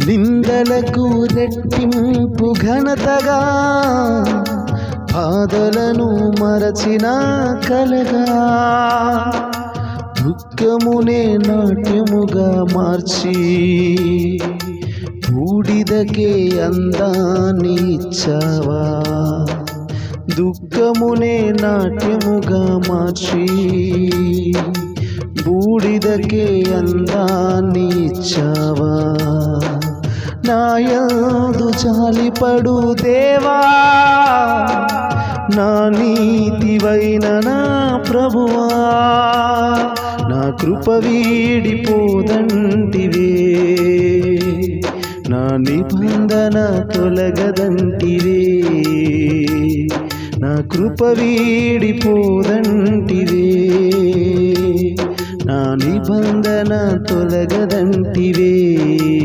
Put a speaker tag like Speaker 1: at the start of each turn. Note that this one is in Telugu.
Speaker 1: నిందలకు రెట్టింపు ఘనతగా బాధలను మరచిన కలగా దుఃఖమునే నాట్యముగా మార్చి బూడిదకే అందాన్ని ఇచ్చావా దుఃఖమునే నాట్యముగా మార్చి బూడిదకే అందాన్ని ఇచ్చావా నాయందు జాలిపడు దేవా నా నీతివైన నా ప్రభువా నా కృప వీడిపోదంటివే. నా నిబంధన తొలగదంటివే. నా కృప వీడిపోదంటివే. నా నిబంధన తొలగదంటివే.